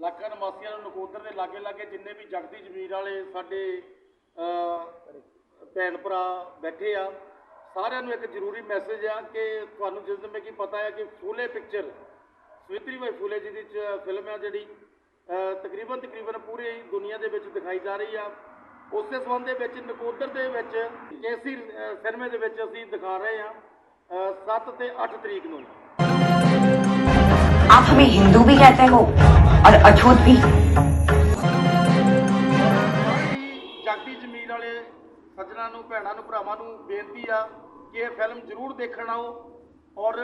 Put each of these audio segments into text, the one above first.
ਵਾਸੀਆਂ ਨੂੰ ਨਕੋਦਰ ਦੇ ਲਾਗੇ ਲਾਗੇ ਜਿੰਨੇ ਵੀ ਜਗਦੀ ਜ਼ਮੀਰ ਵਾਲੇ ਸਾਡੇ ਭੈਣ ਭਰਾ ਬੈਠੇ ਆ, ਸਾਰਿਆਂ ਨੂੰ ਇੱਕ ਜ਼ਰੂਰੀ ਮੈਸੇਜ ਆ ਕਿ ਤੁਹਾਨੂੰ ਜਿਸ ਦਿਨ ਕਿ ਪਤਾ ਹੈ ਕਿ ਫੂਲੇ ਪਿਕਚਰ ਸਵਿਤਰੀ ਬਾਈ ਫੂਲੇ ਜੀ ਦੀ ਚ- ਫਿਲਮ ਆ ਜਿਹੜੀ ਤਕਰੀਬਨ ਤਕਰੀਬਨ ਪੂਰੀ ਦੁਨੀਆ ਦੇ ਵਿੱਚ ਦਿਖਾਈ ਜਾ ਰਹੀ ਆ। ਉਸੇ ਸੰਬੰਧ ਦੇ ਵਿੱਚ ਨਕੋਦਰ ਦੇ ਵਿੱਚ ਕੇਸੀ ਸਿਨੇਮੇ ਦੇ ਵਿੱਚ ਅਸੀਂ ਦਿਖਾ ਰਹੇ ਆ 7 ਤੇ 8 ਤਰੀਕ ਨੂੰ। आप हमें हिंदू भी कहते हो और अछूत भी ਸਾਰੀ ਜਗਦੀ ਜ਼ਮੀਨ ਵਾਲੇ ਸੱਜਣਾ ਨੂੰ ਭੈਣਾਂ ਨੂੰ ਭਰਾਵਾਂ ਨੂੰ ਬੇਨਤੀ ਆ ਕਿ ਇਹ ਫਿਲਮ ਜ਼ਰੂਰ ਦੇਖਣ ਆਓ ਔਰ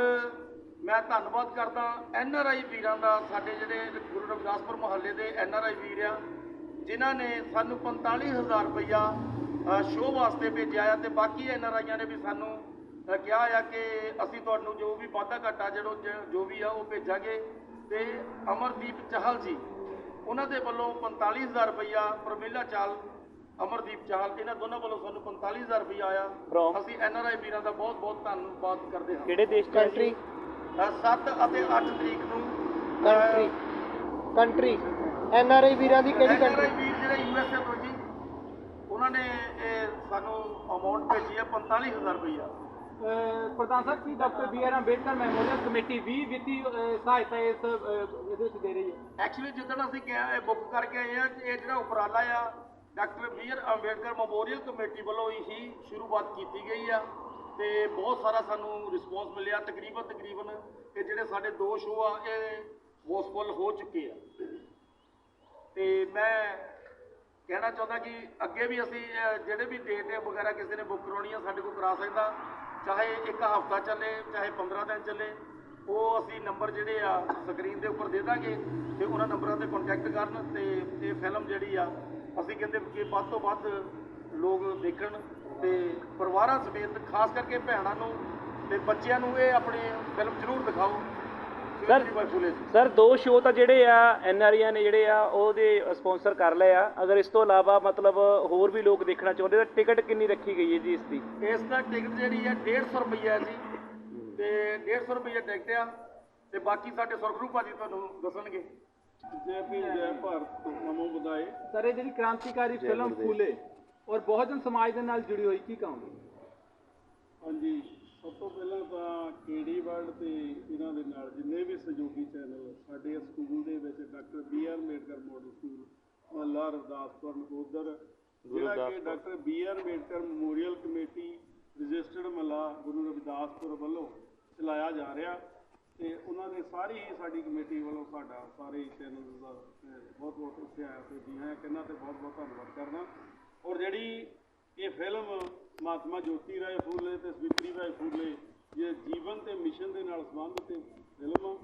ਮੈਂ ਧੰਨਵਾਦ ਕਰਦਾ ਐਨ ਆਰ ਆਈ ਵੀਰਾਂ ਦਾ ਸਾਡੇ ਜਿਹੜੇ ਗੁਰੂ ਰਵਿਦਾਸਪੁਰ ਮੁਹੱਲੇ ਦੇ ਐਨ ਆਰ ਆਈ ਵੀਰ ਆ ਜਿਨ੍ਹਾਂ ਨੇ ਸਾਨੂੰ 45000 ਰੁਪਈਆ ਸ਼ੋਅ ਵਾਸਤੇ ਭੇਜਿਆ ਆ ਤੇ ਬਾਕੀ ਐਨ ਆਰ ਆਈਆਂ ਨੇ ਵੀ ਸਾਨੂੰ ਅ, ਕਿਹਾ ਆ ਕਿ ਅਸੀਂ ਤੁਹਾਨੂੰ ਜੋ ਵੀ ਵਾਧਾ ਘਾਟਾ ਜਿਹੜਾ ਜ- ਵੀ ਆ ਉਹ ਭੇਜਾਂਗੇ। ਤੇ ਅਮਰਦੀਪ ਚਾਹਲ ਜੀ ਉਹਨਾਂ ਦੇ ਵੱਲੋਂ 45000 ਰੁਪਈਆ ਪ੍ਰਮੀਲਾ ਚਾਲ ਅਮਰਦੀਪ ਚਾਹਲ ਇਹਨਾਂ ਦੋਨਾਂ ਵੱਲੋਂ ਸਾਨੂੰ 45000 ਰੁਪਈਆ ਆਇਆ? ਅਸੀਂ ਐਨ ਆਰ ਆਈ ਵੀਰਾਂ ਦਾ ਬਹੁਤ ਬਹੁਤ ਧੰਨਵਾਦ ਕਰਦੇ ਹਾਂ। ਕਿਹੜੇ ਦੇਸ਼ ਤੋਂ ਕੰਟਰੀ 7 ਅਤੇ 8 ਤਰੀਕ ਨੂੰ country country N R I ਵੀਰਾਂ ਦੀ ਕਿਹੜੀ ਐਨ ਆਰ ਆਈ ਕੰਟਰੀ ਵੀਰ ਜਿਹੜੇ ਯੂ ਐਸ ਏ ਤੋਂ ਜੀ ਉਹਨਾਂ ਨੇ ਇਹ ਸਾਨੂੰ ਅਮਾਉਂਟ ਭੇਜੀ ਹੈ 45000 ਰੁਪਈਆ। ਅਹ ਪ੍ਰਧਾਨ ਸਾਹਿਬ, ਕੀ doctor B R Ambedkar memorial committee ਵੀ ਵਿੱਤੀ ਸਹਾਇਤਾ ਇਸ ਇਹਦੇ ਵਿੱਚ ਦੇ ਰਹੀ ਹੈ? ਐਕਚੁਅਲੀ ਜਿੱਦਣ ਅਸੀਂ ਕਿਹਾ ਬੁੱਕ ਕਰਕੇ ਆਏ ਆ ਇਹ ਜਿਹੜਾ ਉਪਰਾਲਾ ਆ, doctor B R Ambedkar memorial committee ਵੱਲੋਂ ਹੀ ਸ਼ੁਰੂਆਤ ਕੀਤੀ ਗਈ ਆ ਤੇ ਬਹੁਤ ਸਾਰਾ ਸਾਨੂੰ ਰਿਸਪੌਂਸ ਮਿਲਿਆ। ਤਕਰੀਬਨ ਤਕਰੀਬਨ ਇਹ ਜਿਹੜੇ ਸਾਡੇ ਦੋ ਸ਼ੋਅ ਆ, ਇਹ ਹੋਸਫੁੱਲ ਹੋ ਚੁੱਕੇ ਆ। ਤੇ ਮੈਂ ਕਹਿਣਾ ਚਾਹੁੰਦਾ ਕਿ ਅੱਗੇ ਵੀ ਅਸੀਂ ਜਿਹੜੇ ਵੀ ਡੇਟ ਵਗੈਰਾ ਕਿਸੇ ਨੇ ਬੁੱਕ ਕਰਾਉਣੀ ਆ, ਸਾਡੇ ਕੋਲ ਕਰਾ ਸਕਦਾ। ਚਾਹੇ ਇੱਕ ਹਫਤਾ ਚੱਲੇ, ਚਾਹੇ 15 ਦਿਨ ਚੱਲੇ, ਉਹ ਅਸੀਂ ਨੰਬਰ ਜਿਹੜੇ ਆ ਸਕਰੀਨ ਦੇ ਉੱਪਰ ਦੇ ਦਾਂਗੇ ਤੇ ਉਹਨਾਂ ਨੰਬਰਾਂ ਤੇ ਕੰਟੈਕਟ ਕਰਨ ਤੇ ਇਹ ਫਿਲਮ ਜਿਹੜੀ ਆ, ਅਸੀਂ ਕਹਿੰਦੇ ਕਿ ਵੱਧ ਤੋਂ ਵੱਧ ਲੋਕ ਦੇਖਣ ਤੇ ਪਰਿਵਾਰਾਂ ਸਮੇਤ, ਖਾਸ ਕਰਕੇ ਭੈਣਾਂ ਨੂੰ ਤੇ ਬੱਚਿਆਂ ਨੂੰ ਇਹ ਆਪਣੀ ਫਿਲਮ ਜ਼ਰੂਰ ਦਿਖਾਓ। ਸਰ ਸ਼੍ਰੀ ਦੋ ਸ਼ੋਅ ਤਾਂ ਜਿਹੜੇ ਆ ਐਨ ਆਰ ਨੇ ਜਿਹੜੇ ਆ ਉਹਦੇ ਸਪਾਂਸਰ ਕਰ ਲਏ ਆ। ਅਗਰ ਇਸ ਤੋਂ ਇਲਾਵਾ ਮਤਲਬ ਹੋਰ ਵੀ ਲੋਕ ਦੇਖਣਾ ਚਾਹੁੰਦੇ ਤਾਂ ਟਿਕਟ ਕਿੰਨੀ ਰੱਖੀ ਗਈ ਹੈ ਜੀ ਇਸ ਦੀ? ਇਸ ਦਾ ਟਿਕਟ ਜਿਹੜੀ ਹੈ 150 ਰੁਪਈਆ ਜੀ। ਤੇ 150 ਰੁਪਈਆ ਟਿਕਟ ਆ ਤੇ ਬਾਕੀ ਸਾਡੇ ਸੁਰਖਰੂ ਭਾਜੀ ਤੁਹਾਨੂੰ ਦੱਸਣਗੇ। ਜੈ ਭੀਮ ਜੈ ਭਾਰਤ ਨਮੋ ਬੁਦਾਏ ਸਰ ਇਹ ਜਿਹੜੀ ਕ੍ਰਾਂਤੀਕਾਰੀ ਫਿਲਮ ਫੂਲੇ ਔਰ ਬਹੁਜਨ ਸਮਾਜ ਦੇ ਨਾਲ ਜੁੜੀ ਹੋਈ ਕੀ ਕਹੋਗੇ? ਹਾਂਜੀ। ਸਭ ਤੋਂ ਪਹਿਲਾਂ ਤਾਂ ਕੇਡੀ ਵਰਲਡ ਤੇ ਇਹਨਾਂ ਦੇ ਨਾਲ ਜਿੰਨੇ ਵੀ ਸਹਿਯੋਗੀ ਚੈਨਲ ਸਾਡੇ ਸਕੂਲ ਦੇ ਵਿੱਚ doctor B R Ambedkar model school ਮਹੱਲਾ ਰਵਿਦਾਸਪੁਰ ਨਕੋਦਰ ਜਿਹੜਾ ਕਿ doctor B R Ambedkar memorial committee registered ਮਹੱਲਾ ਗੁਰੂ ਰਵਿਦਾਸਪੁਰ ਵੱਲੋਂ ਚਲਾਇਆ ਜਾ ਰਿਹਾ ਤੇ ਉਹਨਾਂ ਦੇ ਸਾਰੀ ਹੀ ਸਾਡੀ ਕਮੇਟੀ ਵੱਲੋਂ ਸਾਡਾ ਸਾਰੇ ਚੈਨਲ ਦਾ ਬਹੁਤ ਬਹੁਤ ਉੱਥੇ ਆਇਆ ਤੇ ਜੀ ਹਾਂ ਕਹਿੰਦਾ ਤੇ ਬਹੁਤ ਬਹੁਤ ਧੰਨਵਾਦ ਕਰਦਾ। ਔਰ ਜਿਹੜੀ ਇਹ ਫਿਲਮ ਮਹਾਤਮਾ ਜੋਤੀ ਰਾਏ ਫੂਲੇ ਤੇ ਸਵਿਤਰੀ ਰਾਏ ਫੂਲੇ ਇਹ ਜੀਵਨ ਤੇ ਮਿਸ਼ਨ ਦੇ ਨਾਲ ਸੰਬੰਧਿਤ ਫਿਲਮ ਆ।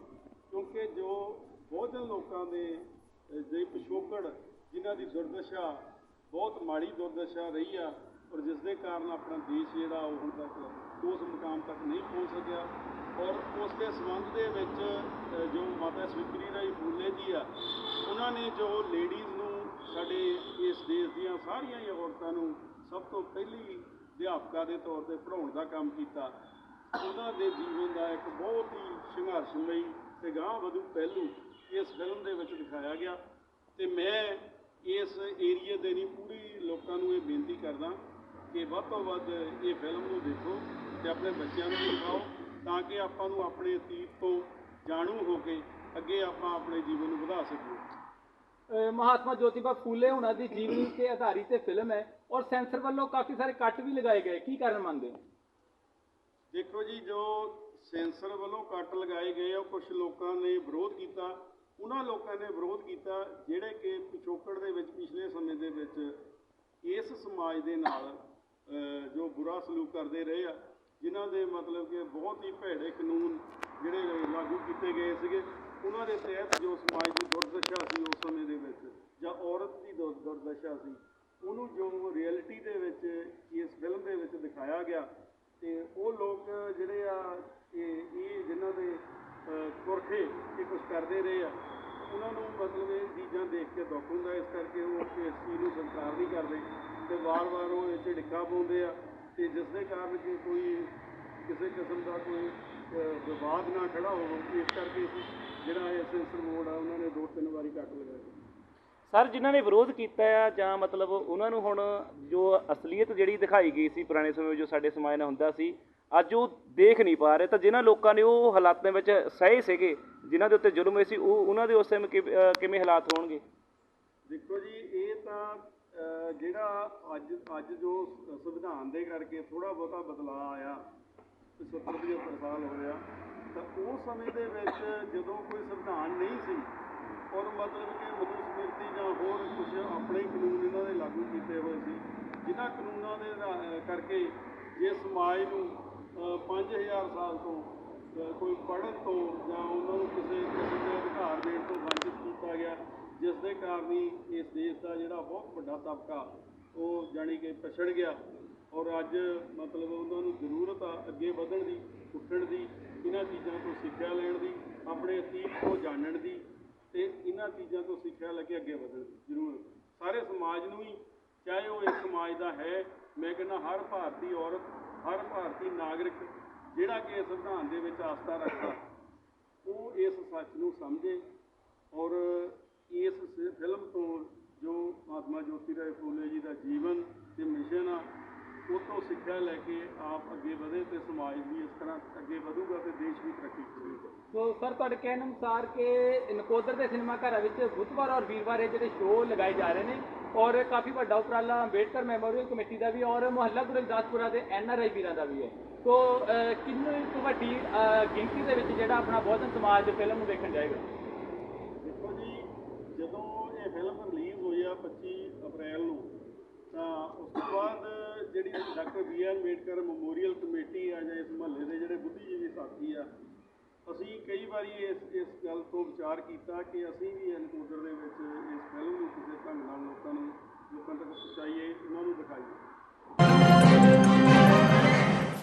ਕਿਉਂਕਿ ਜੋ ਬਹੁਜਨ ਲੋਕਾਂ ਦੇ ਅਹ, ਪਿਛੋਕੜ ਜਿਨ੍ਹਾਂ ਦੀ ਦੁਰਦਸ਼ਾ ਬਹੁਤ ਮਾੜੀ ਦੁਰਦਸ਼ਾ ਰਹੀ ਆ ਔਰ ਜਿਸ ਦੇ ਕਾਰਨ ਆਪਣਾ ਦੇਸ਼ ਜਿਹੜਾ ਉਹ ਹੁਣ ਤੱਕ ਉਸ ਮੁਕਾਮ ਤੱਕ ਨਹੀਂ ਪਹੁੰਚ ਸਕਿਆ। ਔਰ ਉਸ ਦੇ ਸੰਬੰਧ ਦੇ ਵਿੱਚ ਜੋ ਮਾਤਾ ਸਵਿਤਰੀ ਰਾਏ ਫੂਲੇ ਜੀ ਆ ਉਹਨਾਂ ਨੇ ਜੋ ਲੇਡੀਜ਼ ਨੂੰ ਸਾਡੇ ਇਸ ਦੇਸ਼ ਦੀਆਂ ਸਾਰੀਆਂ ਹੀ ਔਰਤਾਂ ਨੂੰ ਸਭ ਤੋਂ ਪਹਿਲੀ ਅਧਿਆਪਕਾ ਦੇ ਤੌਰ ਤੇ ਪੜ੍ਹਾਉਣ ਦਾ ਕੰਮ ਕੀਤਾ। ਉਹਨਾਂ ਦੇ ਜੀਵਨ ਦਾ ਇੱਕ ਬਹੁਤ ਹੀ ਸੰਘਰਸ਼ਮਈ ਤੇ ਗਾਂਹ ਵਧੂ ਪਹਿਲੂ ਇਸ ਫਿਲਮ ਦੇ ਵਿੱਚ ਦਿਖਾਇਆ ਗਿਆ। ਤੇ ਮੈਂ ਇਸ ਏਰੀਏ ਦੇ ਨਹੀਂ, ਪੂਰੀ ਲੋਕਾਂ ਨੂੰ ਇਹ ਬੇਨਤੀ ਕਰਦਾ ਕਿ ਵੱਧ ਤੋਂ ਵੱਧ ਇਹ ਫਿਲਮ ਨੂੰ ਦੇਖੋ ਤੇ ਆਪਣੇ ਬੱਚਿਆਂ ਨੂੰ ਦਿਖਾਓ ਤਾਂ ਕਿ ਆਪਾਂ ਨੂੰ ਆਪਣੇ ਅਤੀਤ ਤੋਂ ਜਾਣੂ ਹੋ ਕੇ ਅੱਗੇ ਆਪਾਂ ਆਪਣੇ ਜੀਵਨ ਨੂੰ ਵਧਾ ਸਕੀਏ। ਮਹਾਤਮਾ ਜੋਤੀਬਾ ਫੂਲੇ ਉਹਨਾਂ ਦੀ ਜੀਵਨੀ ਤੇ ਆਧਾਰਿਤ ਇਹ ਫਿਲਮ ਹੈ ਔਰ ਸੈਂਸਰ ਵੱਲੋਂ ਕਾਫੀ ਸਾਰੇ ਕੱਟ ਵੀ ਲਗਾਏ ਗਏ। ਕੀ ਕਾਰਨ ਮੰਨਦੇ ਹੋ? ਦੇਖੋ ਜੀ, ਜੋ ਸੈਂਸਰ ਵੱਲੋਂ ਕੱਟ ਲਗਾਏ ਗਏ ਆ ਕੁਝ ਲੋਕਾਂ ਨੇ ਵਿਰੋਧ ਕੀਤਾ। ਉਹਨਾਂ ਲੋਕਾਂ ਨੇ ਵਿਰੋਧ ਕੀਤਾ ਜਿਹੜੇ ਕਿ ਪਿਛੋਕੜ ਦੇ ਵਿੱਚ, ਪਿਛਲੇ ਸਮੇਂ ਦੇ ਵਿੱਚ ਇਸ ਸਮਾਜ ਦੇ ਨਾਲ ਜੋ ਬੁਰਾ ਸਲੂਕ ਕਰਦੇ ਰਹੇ ਆ, ਜਿਨ੍ਹਾਂ ਦੇ ਮਤਲਬ ਕਿ ਬਹੁਤ ਹੀ ਭੈੜੇ ਕਾਨੂੰਨ ਜਿਹੜੇ ਲਾਗੂ ਕੀਤੇ ਗਏ ਸੀਗੇ। ਉਹਨਾਂ ਦੇ ਤਹਿਤ ਜੋ ਸਮਾਜ ਦੀ ਦੁਰਦਸ਼ਾ ਸੀ ਉਸ ਸਮੇਂ ਦੇ ਵਿੱਚ, ਜਾਂ ਔਰਤ ਦੀ ਦੁਰ- ਦੁਰਦਸ਼ਾ ਸੀ, ਉਹਨੂੰ ਜੋ ਰਿਐਲਿਟੀ ਦੇ ਵਿੱਚ, ਇਸ ਫਿਲਮ ਦੇ ਵਿੱਚ ਦਿਖਾਇਆ ਗਿਆ, ਤੇ ਉਹ ਲੋਕ ਜਿਹੜੇ ਆ, ਇਹ ਇਹ ਜਿਨ੍ਹਾਂ ਦੇ ਪੁਰਖੇ ਇਹ ਕੁਝ ਕਰਦੇ ਰਹੇ ਆ, ਉਹਨਾਂ ਨੂੰ ਮਤਲਬ ਇਹ ਚੀਜ਼ਾਂ ਦੇਖ ਕੇ ਦੁੱਖ ਹੁੰਦਾ, ਇਸ ਕਰਕੇ ਉਹ ਇਸ ਚੀਜ਼ ਨੂੰ ਸਵੀਕਾਰ ਨਹੀਂ ਕਰਦੇ, ਤੇ ਵਾਰ-ਵਾਰ ਉਹ ਇਹ 'ਚ ਡਿੱਕਾ ਪਾਉਂਦੇ ਆ, ਤੇ ਜਿਸ ਦੇ ਕਾਰਨ ਕਿ ਕੋਈ ਕਿਸੇ ਕਿਸਮ ਦਾ ਕੋਈ ਵਿਵਾਦ ਨਾ ਖੜਾ ਹੋਵੇ, ਇਸ ਕਰਕੇ ਜਿਹੜਾ ਇਹ ਸੈਂਸਰ ਬੋਰਡ ਆ ਉਹਨਾਂ ਨੇ ਦੋ ਤਿੰਨ ਵਾਰੀ ਕੱਟ ਲਗਾਇਆ ਸਰ ਜਿਨ੍ਹਾਂ ਨੇ ਵਿਰੋਧ ਕੀਤਾ ਆ ਜਾਂ ਮਤਲਬ ਉਹਨਾਂ ਨੂੰ ਹੁਣ ਜੋ ਅਸਲੀਅਤ ਜਿਹੜੀ ਦਿਖਾਈ ਗਈ ਸੀ ਪੁਰਾਣੇ ਸਮੇਂ ਵਿੱਚ ਜੋ ਸਾਡੇ ਸਮਾਜ ਨਾਲ ਹੁੰਦਾ ਸੀ ਅੱਜ ਉਹ ਦੇਖ ਨਹੀਂ ਪਾ ਰਹੇ। ਤਾਂ ਜਿਨ੍ਹਾਂ ਲੋਕਾਂ ਨੇ ਉਹ ਹਾਲਾਤਾਂ ਵਿੱਚ ਸਹੇ ਸੀਗੇ ਜਿਨ੍ਹਾਂ ਦੇ ਉੱਤੇ ਜ਼ੁਲਮ ਹੋਏ ਸੀ ਉਹ ਉਹਨਾਂ ਦੇ ਉਸ ਟਾਈਮ ਕਿਵੇਂ ਹਾਲਾਤ ਹੋਣਗੇ? ਦੇਖੋ ਜੀ ਇਹ ਤਾਂ ਜਿਹੜਾ ਅੱਜ ਅੱਜ ਜੋ ਸੰਵਿਧਾਨ ਦੇ ਕਰਕੇ ਥੋੜਾ ਬਹੁਤਾ ਬਦਲਾਅ ਆਇਆ ਤੇ 70 75 ਸਾਲ ਹੋ ਗਿਆ। ਤਾਂ ਉਸ ਸਮੇਂ ਦੇ ਵਿੱਚ ਜਦੋਂ ਕੋਈ ਸੰਵਿਧਾਨ ਨਹੀਂ ਸੀ ਔਰ ਮਤਲਬ ਕਿ ਮਨੂ ਜਾਂ ਹੋਰ ਕੁਝ ਆਪਣੇ ਹੀ ਕਾਨੂੰਨ ਇਹਨਾਂ ਦੇ ਲਾਗੂ ਕੀਤੇ ਹੋਏ ਸੀ ਜਿਨ੍ਹਾਂ ਕਾਨੂੰਨਾਂ ਦੇ ਕਰਕੇ ਜੇ ਸਮਾਜ ਨੂੰ ਅਹ, 5000 ਸਾਲ ਤੋਂ ਕੋਈ ਪੜ੍ਹਨ ਤੋਂ ਜਾਂ ਉਹਨਾਂ ਨੂੰ ਕਿਸੇ ਕਿਸਮ ਦੇ ਅਧਿਕਾਰ ਦੇਣ ਤੋਂ ਵੰਚਿਤ ਕੀਤਾ ਗਿਆ ਜਿਸ ਦੇ ਕਾਰਨ ਹੀ ਇਸ ਦੇਸ਼ ਦਾ ਜਿਹੜਾ ਬਹੁਤ ਵੱਡਾ ਤਬਕਾ ਉਹ ਜਾਣੀ ਕਿ ਪਛੜ ਗਿਆ ਔਰ ਅੱਜ ਮਤਲਬ ਉਹਨਾਂ ਨੂੰ ਜ਼ਰੂਰਤ ਆ ਅੱਗੇ ਵਧਣ ਦੀ ਉੱਠਣ ਦੀ ਇਹਨਾਂ ਚੀਜ਼ਾਂ ਤੋਂ ਸਿੱਖਿਆ ਲੈਣ ਦੀ, ਆਪਣੇ ਅਤੀਤ ਤੋਂ ਜਾਣਨ ਦੀ ਤੇ ਇਹਨਾਂ ਚੀਜ਼ਾਂ ਤੋਂ ਸਿੱਖਿਆ ਲੈ ਕੇ ਅੱਗੇ ਵਧਣ ਦੀ ਜ਼ਰੂਰਤ ਸਾਰੇ ਸਮਾਜ ਨੂੰ ਹੀ ਚਾਹੇ ਉਹ ਇਸ ਸਮਾਜ ਦਾ ਹੈ, ਮੈਂ ਕਹਿੰਦਾ ਹਰ ਭਾਰਤੀ ਔਰਤ, ਹਰ ਭਾਰਤੀ ਨਾਗਰਿਕ, ਜਿਹੜਾ ਕਿ ਇਸ ਸੰਵਿਧਾਨ ਦੇ ਵਿੱਚ ਆਸਥਾ ਰੱਖਦਾ, ਉਹ ਇਸ ਸੱਚ ਨੂੰ ਸਮਝੇ ਔਰ ਇਸ ਫਿਲਮ ਤੋਂ ਜੋ ਮਹਾਤਮਾ ਜੋਤੀ ਰਾਏ ਫੂਲੇ ਜੀ ਦਾ ਜੀਵਨ ਤੇ ਮਿਸ਼ਨ ਆ ਤੋਂ ਸਿੱਖਿਆ ਲੈ ਕੇ ਆਪ ਅੱਗੇ ਵਧੇ ਤੇ ਸਮਾਜ ਵੀ ਇਸ ਤਰ੍ਹਾਂ ਅੱਗੇ ਵਧੂਗਾ ਤੇ ਦੇਸ਼ ਵੀ ਤਰੱਕੀ ਕਰੇਗਾ। ਸੋ ਸਰ ਤੁਹਾਡੇ ਕਹਿਣ ਅਨੁਸਾਰ ਕਿ ਨਕੋਦਰ ਦੇ ਸਿਨੇਮਾ ਘਰਾਂ ਵਿੱਚ ਬੁੱਧਵਾਰ ਔਰ ਵੀਰਵਾਰ ਇਹ ਜਿਹੜੇ ਸ਼ੋਅ ਲਗਾਏ ਜਾ ਰਹੇ ਨੇ ਔਰ ਕਾਫੀ ਵੱਡਾ ਉਪਰਾਲਾ ਅੰਬੇਡਕਰ ਮੈਮੋਰੀਅਲ ਕਮੇਟੀ ਦਾ ਵੀ ਔਰ ਮੁਹੱਲਾ ਗੁਰਦਾਸਪੁਰਾ ਦੇ ਐਨ ਆਰ ਆਈ ਵੀਰਾਂ ਦਾ ਵੀ ਹੈ। ਸੋ ਕਿੰਨੀ ਕੁ ਵੱਡੀ ਗਿਣਤੀ ਦੇ ਵਿੱਚ ਜਿਹੜਾ ਆਪਣਾ ਬਹੁਜਨ ਸਮਾਜ ਫਿਲਮ ਨੂੰ ਦੇਖਣ ਜਾਏਗਾ? ਦੇਖੋ ਜੀ ਜਦੋਂ ਇਹ ਫਿਲਮ ਰਿਲੀਜ਼ ਹੋਈ ਆ 25 ਅਪ੍ਰੈਲ ਨੂੰ ਤਾਂ ਉਸ ਤੋਂ ਬਾਅਦ ਜਿਹੜੀ doctor B R Ambedkar memorial committee ਆ ਜਾਂ ਇਸ ਮਹੱਲੇ ਦੇ ਜਿਹੜੇ ਬੁੱਧੀਜੀਵੀ ਸਾਥੀ ਆ, ਅਸੀਂ ਕਈ ਵਾਰੀ ਇਸ ਇਸ ਗੱਲ ਤੋਂ ਵਿਚਾਰ ਕੀਤਾ ਕਿ ਅਸੀਂ ਵੀ ਐਨਕੋਡਰ ਦੇ ਵਿੱਚ ਇਸ ਫਿਲਮ ਨੂੰ ਕਿਸੇ ਢੰਗ ਨਾਲ ਲੋਕਾਂ ਨੂੰ, ਲੋਕਾਂ ਤੱਕ ਪਹੁੰਚਾਈਏ, ਉਹਨਾਂ ਨੂੰ ਦਿਖਾਈਏ।